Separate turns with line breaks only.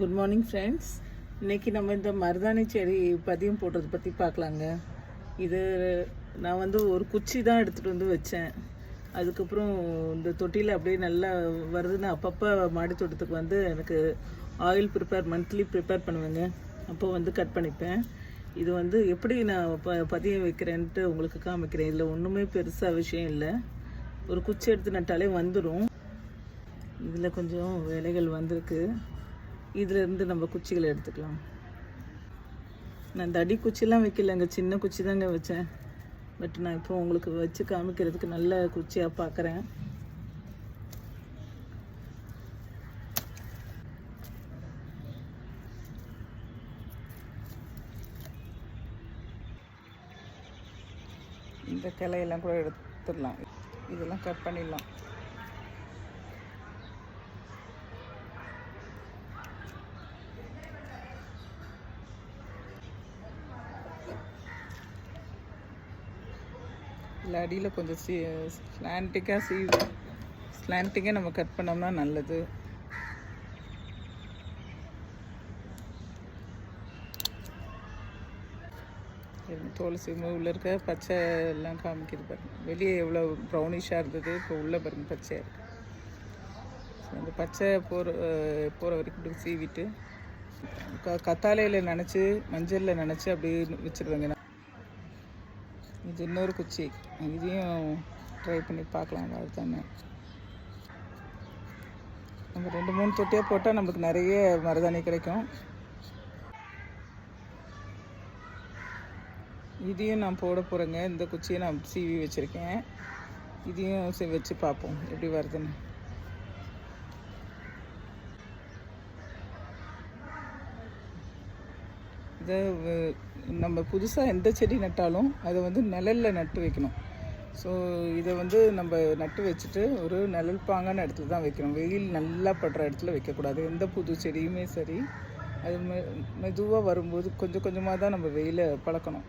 Good morning friends இன்றைக்கி நம்ம இந்த மருதாணி செடி பதியம் போடுறது பற்றி பார்க்கலாங்க. இது நான் வந்து ஒரு குச்சி தான் எடுத்துகிட்டு வந்து வச்சேன். அதுக்கப்புறம் இந்த தொட்டியில் அப்படியே நல்லா வருதுன்னு அப்பப்போ மாடி தோட்டத்துக்கு வந்து எனக்கு ஆயில் ப்ரிப்பேர் மந்த்லி ப்ரிப்பேர் பண்ணுவேங்க. அப்போ வந்து கட் பண்ணிப்பேன். இது வந்து எப்படி நான் ப பதியம் வைக்கிறேன்ட்டு உங்களுக்கு காமிக்கிறேன். இதில் ஒன்றுமே பெருசாக விஷயம் இல்லை. ஒரு குச்சி எடுத்து நட்டாலே வந்துடும் இதில் கொஞ்சம் வேலைகள் வந்திருக்கு. இதுல இருந்து நம்ம குச்சிகளை எடுத்துக்கலாம். நான் தடி குச்சிலாம் வைக்கலங்க சின்ன குச்சி தாங்க வச்சேன். பட் நான் இப்போ உங்களுக்கு வச்சு காமிக்கிறதுக்கு நல்ல குச்சியாக பார்க்குறேன் இந்த கிளையெல்லாம் கூட எடுத்துடலாம். இதெல்லாம் கட் பண்ணிடலாம். இல்லை அடியில் கொஞ்சம் சி ஸ்லாண்டிக்காக சீ ஸ்லாண்டிக்காக நம்ம கட் பண்ணோம்னா நல்லது. இருங்க, தோல் சீமு உள்ளே இருக்க பச்சை எல்லாம் காமிக்கிது பாருங்க. வெளியே எவ்வளோ ப்ரௌனிஷாக இருந்தது இப்போ உள்ளே பாருங்க பச்சையாக இருக்கு. அந்த பச்சை போகிற போகிற வரைக்கும் இப்படி சீவிட்டு க கத்தாழையில் நினச்சி மஞ்சளில் நினச்சி அப்படியே வச்சுருவேங்க. நான் இது இன்னொரு குச்சி. இதையும் ட்ரை பண்ணி பார்க்கலாம் அதுதானே நம்ம ரெண்டு மூணு தொட்டியாக போட்டால் நமக்கு நிறைய மருதாணி கிடைக்கும். இதையும் நான் போட போகிறேங்க இந்த குச்சியை நான் சீவி வச்சுருக்கேன். இதையும் வச்சு பார்ப்போம். எப்படி வருதுன்னு. இதை நம்ம புதுசாக எந்த செடி நட்டாலும் அதை வந்து நிழலில் நட்டு வைக்கணும். ஸோ இதை வந்து நம்ம நட்டு வச்சுட்டு ஒரு நிழல் பாங்கான இடத்துல தான் வைக்கணும். வெயில் நல்லா படுற இடத்துல வைக்கக்கூடாது. எந்த புது செடியுமே சரி அது மெ மெதுவாக வரும்போது கொஞ்சம் கொஞ்சமாக தான் நம்ம வெயிலை பழக்கணும்.